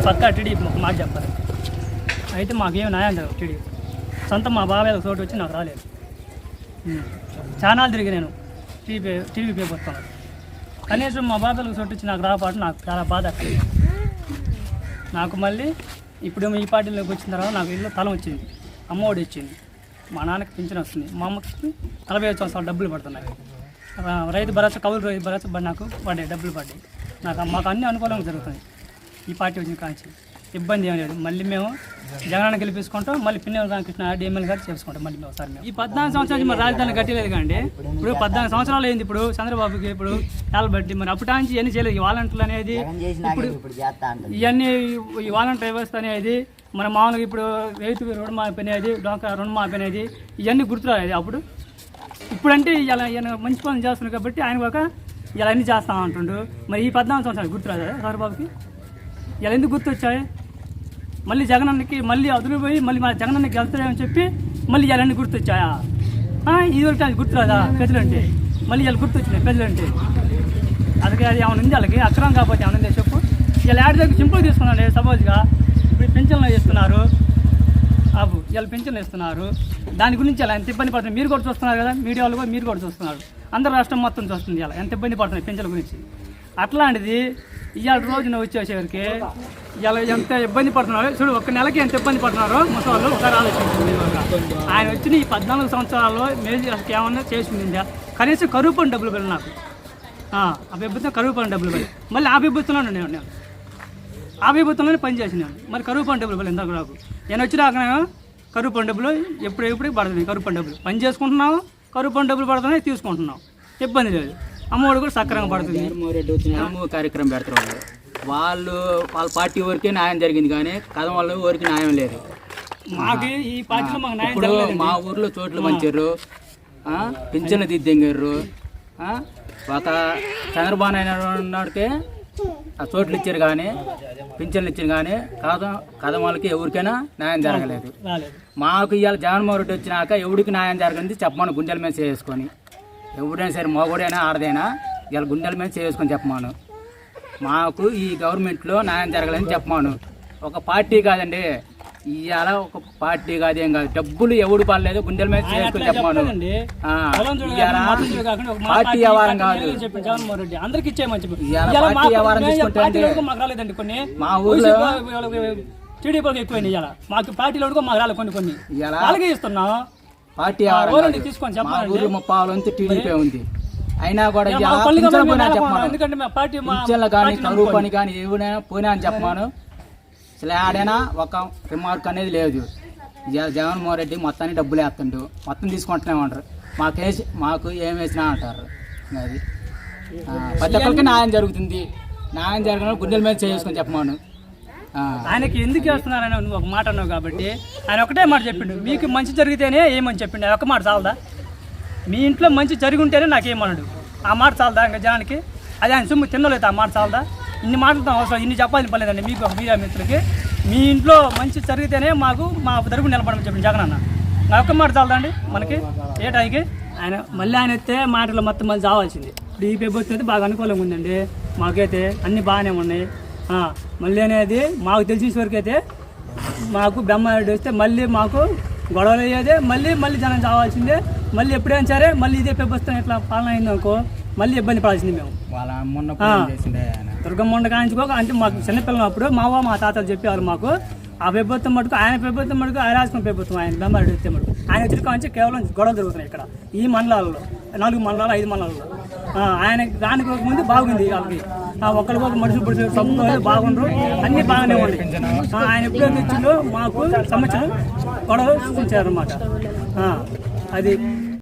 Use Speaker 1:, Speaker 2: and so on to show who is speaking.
Speaker 1: మేము పక్కా టీడీపీ ఒక మాట చెప్పాలి. అయితే మాకేం న్యాయం జరగదు టీడీపీ. సొంత మా బాబాయ్ ఒక చోటు వచ్చి నాకు రాలేదు. ఛానల్ చాలా తిరిగి నేను టీవీ టీవీ పేపర్ కనీసం మా బాబాయ్లకు చోటు వచ్చి నాకు రాపాటు నాకు చాలా బాధ నాకు మళ్ళీ ఇప్పుడు ఈ పార్టీలోకి వచ్చిన తర్వాత నాకు ఇల్లు తలం వచ్చింది. అమ్మఒడి వచ్చింది. మా నాన్నకి పింఛన్ వస్తుంది. మా అమ్మకి నలభై ఐదు సంవత్సరాలు డబ్బులు పడుతున్నాయి. రైతు భరోసా కౌలు రైతు భరోసా నాకు పడ్డాయి డబ్బులు పడ్డాయి. నాకు మాకు అన్ని అనుకూలంగా జరుగుతుంది ఈ పార్టీ వచ్చిన కాంచి. ఇబ్బంది ఏం లేదు. మళ్ళీ మేము జగనాన్ని గెలిపించుకుంటాం మళ్ళీ పిన్నెల రామకృష్ణ డిఎంఎల్ గారు చేసుకుంటాం మళ్ళీ మేము ఒకసారి మేము. ఈ పద్నాలుగు సంవత్సరాలు మరి రాజధాని కట్టలేదు కండి ఇప్పుడు పద్నాలుగు సంవత్సరాలు అయింది ఇప్పుడు చంద్రబాబుకి ఇప్పుడు బట్టి మరి అప్పటాంచి ఎన్ని చేయలేదు. ఈ వాలంటీర్లు అనేది ఇప్పుడు ఇవన్నీ ఈ వాలంటీర్ వ్యవస్థ అనేది మన మామూలుగా ఇప్పుడు రైతు రుణమాఫీ అనేది డోకా రుణమాఫీ అనేది ఇవన్నీ గుర్తురాలేదు అప్పుడు. ఇప్పుడంటే ఇలా ఈయన మంచి పనులు చేస్తున్నాడు కాబట్టి ఆయన ఒక ఇలా అన్ని చేస్తా ఉంటుండు మరి ఈ పద్నాలుగు సంవత్సరాలు గుర్తురాదా చంద్రబాబుకి? ఇలా ఎందుకు గుర్తొచ్చాయి? మళ్ళీ జగనన్నకి మళ్ళీ అదులు పోయి మళ్ళీ మా జగనన్నకి వెళ్తాయని చెప్పి మళ్ళీ ఇవన్నీ గుర్తొచ్చాయా? ఇదివరకు ఇది అది గుర్తురాదా ప్రజలంటే మళ్ళీ ఇలా గుర్తొచ్చినాయి ప్రజలంటే అందుకే అది ఏమైనా ఉంది వాళ్ళకి? అక్రమం కాకపోతే ఏమైనా ఉందే చెప్పు? ఇలా యాడ్ దగ్గర సింపుల్ తీసుకున్నాండి సపోజ్గా. ఇప్పుడు పెన్షన్లు ఇస్తున్నారు అబ్బు వీళ్ళు పెన్షన్లు ఇస్తున్నారు దాని గురించి అలా ఎంత ఇబ్బంది పడుతుంది మీరు కూడా చూస్తున్నారు కదా మీడియా వాళ్ళు కూడా మీరు కూడా చూస్తున్నారు. అందరు రాష్ట్రం మొత్తం చూస్తుంది ఇలా. ఎంత ఇబ్బంది పడుతుంది పెన్షన్ల గురించి? అట్లాంటిది ఇవాళ రోజున వచ్చేసరికి ఇలా ఎంత ఇబ్బంది పడుతున్నారు? చూడు ఒక నెలకి ఎంత ఇబ్బంది పడుతున్నారో? ముసవాళ్ళు ఒకసారి ఆలోచించింది ఆయన వచ్చిన ఈ పద్నాలుగు సంవత్సరాల్లో మేజర్ అసలు ఏమన్నా చేసిందా కనీసం కరువు పని డబ్బులు పెళ్ళి నాకు. అభిభూతం కరువు పని డబ్బులు పెళ్ళి మళ్ళీ ఆ నేను నేను. అభిభూతంలోనే పని చేసినాను మరి కరువు పని డబ్బులు పడి ఇందాక నాకు. నేను వచ్చినాక కరువు పని డబ్బులు ఎప్పుడు ఎప్పుడు పడుతుంది కరువు పని డబ్బులు. పని చేసుకుంటున్నావు కరువు పని డబ్బులు పడుతున్నాయి తీసుకుంటున్నావు. ఇబ్బంది లేదు. అమ్మఒడి కూడా సక్రంగా పడుతుంది.
Speaker 2: జగన్మోహన్ వచ్చిన కార్యక్రమం పెడతారు వాళ్ళు. వాళ్ళ పార్టీ వరకే న్యాయం జరిగింది కానీ కథం వాళ్ళ ఊరికి న్యాయం లేదు.
Speaker 1: మాకు ఈ పార్టీలో మాకు న్యాయం
Speaker 2: ఇప్పుడు
Speaker 1: జరగలేదండి.
Speaker 2: మా ఊర్లో చోట్లు పంచారు ఆ, పింఛన్లు దిద్దెంగారు ఒక చంద్రబాబు నాయుడు ఆ చోట్లు ఇచ్చారు కానీ పింఛన్లు ఇచ్చారు కానీ కథం కథం వాళ్ళకి ఎవరికైనా న్యాయం జరగలేదు. మాకు ఇవాళ జగన్మోహన్ రెడ్డి వచ్చినాక ఎవడికి న్యాయం జరగంది చెప్పమను గుండెల మీద చేసుకొని ఎవడైనా సరే మగోడైనా ఆడదైనా ఇవాళ గుండెల మీద చేసుకొని చెప్పమాను. మాకు ఈ గవర్నమెంట్లో న్యాయం జరగలేదని చెప్పమాను. ఒక పార్టీ కాదండి. ఇవాళ ఒక పార్టీ కాదు ఏం కాదు. డబ్బులు ఎవడు పడలేదు గుండెల మీద చేసుకొని
Speaker 1: మా
Speaker 2: పార్టీ వ్యవహారం కాదు.
Speaker 1: అందరికి
Speaker 2: పార్టీ వ్యవహారం తీసుకుంటే మా ఊర్లో-
Speaker 1: టీడీపీకి ఎక్కువైంది ఇవాళ మాకు పార్టీలో కూడా మాకు రాలేదు కొన్ని కొన్ని. వాళ్ళకే ఇస్తున్నాం.
Speaker 2: పార్టీ ముప్పై వంతు టీడీపీ ఉంది. అయినా కూడా చెప్పమాను. కానీ కరువు. పని కానీ ఏమైనా పోయినా అని చెప్పమాను. అసలు ఆడైనా ఒక రిమార్క్ అనేది లేదు. జగన్మోహన్ రెడ్డి మొత్తాన్ని డబ్బులు వేస్తుండు. మొత్తం తీసుకుంటూనే ఉంటారు మాకేసి మాకు ఏం వేసినా అంటారు. అది ప్రతి ఒక్కరికి న్యాయం జరుగుతుంది. న్యాయం జరగడం గుండెల మీద చేసుకొని చెప్పమాను.
Speaker 1: ఆయనకి ఎందుకు వేస్తున్నారని నువ్వు ఒక మాట అన్నావు కాబట్టి ఆయన ఒకటే మాట చెప్పిండు. మీకు మంచి జరిగితేనే ఏమని చెప్పిండు? ఆ ఒక్క మాట చాలదా? మీ ఇంట్లో మంచి జరిగి ఉంటేనే నాకేమన్నాడు ఆ మాట చాలదా ఇంకా జనానికి? అది ఆయన సొమ్ము తినలేదు ఆ మాట చాలదా? ఇన్ని మాటలతో అవసరం ఇన్ని చెప్పాలని పర్లేదండి మీకు ఒక మీడియా మిత్రులకి. మీ ఇంట్లో మంచి జరిగితేనే మాకు మా దరుగు నిలబడమని చెప్పింది జగన్ అన్న. నా ఒక్క మాట చాలదండి మనకి? ఏ టైంకి? ఆయన మళ్ళీ ఆయన ఎత్తే మాటలు మొత్తం మళ్ళీ చావాల్సింది. ఇప్పుడు ఈ ప్రభుత్వం అయితే బాగా అనుకూలంగా ఉందండి. మాకైతే అన్నీ బాగానే ఉన్నాయి. మళ్ళీ అనేది మాకు తెలిసిన వరకు అయితే మాకు బ్రహ్మారెడ్డి వస్తే మళ్ళీ మాకు గొడవలు అయ్యేదే మళ్ళీ మళ్ళీ జనం చావాల్సిందే మళ్ళీ ఎప్పుడైనా సరే మళ్ళీ ఇదే ప్రభుత్వం ఇట్లా పాలన అయిందనుకో మళ్ళీ ఇబ్బంది పడాల్సింది మేము. దుర్గమ్మ ఉండ కాంచుకోక అంటే మాకు చిన్నపిల్లనప్పుడు మావో మా తాతలు చెప్పేవారు మాకు ఆ ప్రభుత్వం మటుకు ఆయన ప్రభుత్వం మటుకు ఆయన రాసుకున్న ప్రభుత్వం ఆయన బెంబారెడ్డి వస్తే మటుకు. ఆయన వచ్చిన కాంచి కేవలం గొడవలు జరుగుతున్నాయి ఇక్కడ ఈ మండలాల్లో నాలుగు మండలాలు ఐదు మండలాల్లో. ఆయన దానికి ఒక ముందు బాగుంది వాళ్ళకి. ఒకరికి ఒక మనుషులు పురుషులు సొంత బాగుండ్రు. అన్ని బాగానే ఉన్నాయి. ఆయన ఎప్పుడైతే ఇచ్చిందో మాకు సంవత్సరం గొడవ సృష్టించారు అన్నమాట అది